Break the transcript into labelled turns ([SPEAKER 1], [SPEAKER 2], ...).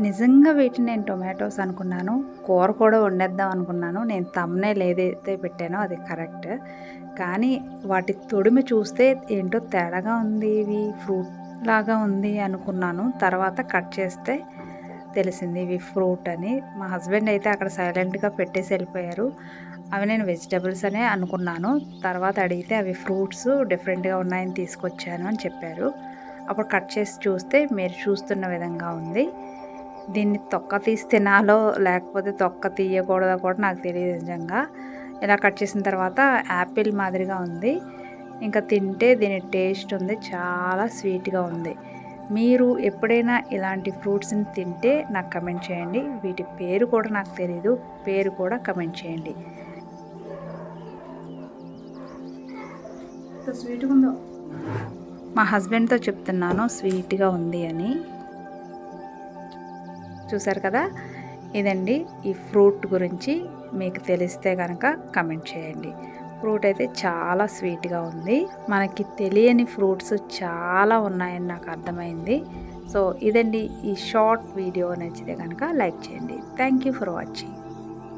[SPEAKER 1] నిజంగా వీటిని నేను టొమాటోస్ అనుకున్నాను. కూర కూడా వండేద్దాం అనుకున్నాను. నేను తమ్నేల్ ఏదైతే పెట్టానో అది కరెక్ట్ కానీ వాటి తొడిమి చూస్తే ఏంటో తేడాగా ఉంది ఇవి ఫ్రూట్ లాగా ఉంది అనుకున్నాను. తర్వాత కట్ చేస్తే తెలిసింది ఇవి ఫ్రూట్ అని. మా హస్బెండ్ అయితే అక్కడ సైలెంట్గా పెట్టేసి వెళ్ళిపోయారు. అవి నేను వెజిటబుల్స్ అనే అనుకున్నాను. తర్వాత అడిగితే అవి ఫ్రూట్స్ డిఫరెంట్గా ఉన్నాయని తీసుకొచ్చాను అని చెప్పారు. అప్పుడు కట్ చేసి చూస్తే మీరు చూస్తున్న విధంగా ఉంది. దీన్ని తొక్క తీసి తినాలో లేకపోతే తొక్క తీయకూడదో కూడా నాకు తెలియదు నిజంగా. ఇలా కట్ చేసిన తర్వాత యాపిల్ మాదిరిగా ఉంది. ఇంకా తింటే దీని టేస్ట్ ఉంది చాలా స్వీట్గా ఉంది. మీరు ఎప్పుడైనా ఇలాంటి ఫ్రూట్స్ని తింటే నాకు కమెంట్ చేయండి. వీటి పేరు కూడా నాకు తెలీదు పేరు కూడా కమెంట్ చేయండి. స్వీట్గా ఉందో? మా హస్బెండ్తో చెప్తున్నాను స్వీట్గా ఉంది అని. చూసారు కదా? ఇదండి ఈ ఫ్రూట్ గురించి మీకు తెలిస్తే కనుక కమెంట్ చేయండి. ఫ్రూట్ అయితే చాలా స్వీట్గా ఉంది. మనకి తెలియని ఫ్రూట్స్ చాలా ఉన్నాయని నాకు అర్థమైంది. సో ఇదండి ఈ షార్ట్ వీడియో నచ్చితే కనుక లైక్ చేయండి. Thank you for watching.